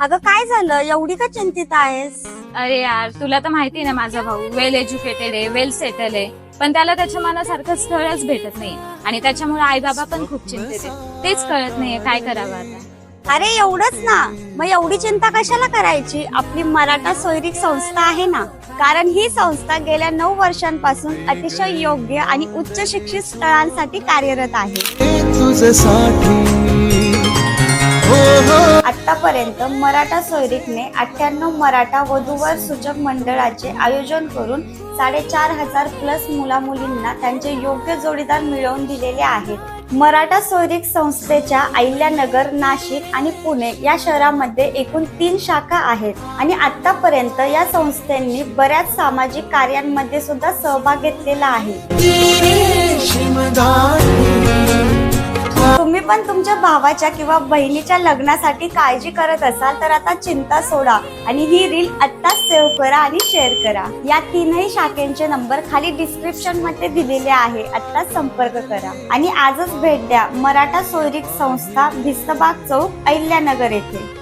अगं काय झालं? एवढी का चिंतित आहेस? अरे यार तुला तर माहिती ना माझा भाऊ. वेल एज्युकेटेड आहे वेल सेटल आहे. पण त्याला त्याच्या मनासारखं स्थळच भेटत नाही. आणि त्याच्यामुळे आई बाबा पण खूप चिंतित आहे तेच कळत नाहीये काय करावं आता? अरे एवढंच ना. मग एवढी चिंता कशाला करायची? आपली मराठा सोयरीक संस्था आहे ना. कारण ही संस्था गेल्या नऊ वर्षांपासून अतिशय योग्य आणि उच्च शिक्षित स्थळांसाठी कार्यरत आहे. तुझसाठी हो आतापर्यंत मराठा सोयरीकने अठ्ठ्याण्णव मराठा वधूवर सूचक मंडळाचे आयोजन करून साडेचार हजार प्लस मुला मुलींना त्यांचे योग्य जोडीदार मिळवून दिलेले आहेत. मराठा सोयरीक संस्थेच्या अहिल्यानगर नाशिक आणि पुणे या शहरामध्ये एकूण तीन शाखा आहेत आणि आतापर्यंत या संस्थेंनी बऱ्याच सामाजिक कार्यांमध्ये सुद्धा सहभाग घेतलेला आहे. पण तुमच्या भावाच्या किंवा बहिणीच्या लग्नासाठी काळजी करत असाल तर आता चिंता सोडा आणि ही रील आत्ताच सेव्ह करा आणि शेअर करा. या तीनही शाखेचे नंबर खाली डिस्क्रिप्शनमध्ये दिलेले आहे. आत्ताच संपर्क करा. आणि आजच भेट द्या मराठा सोयरीक संस्था भिस्तबाग चौक अहिल्यानगर येथे.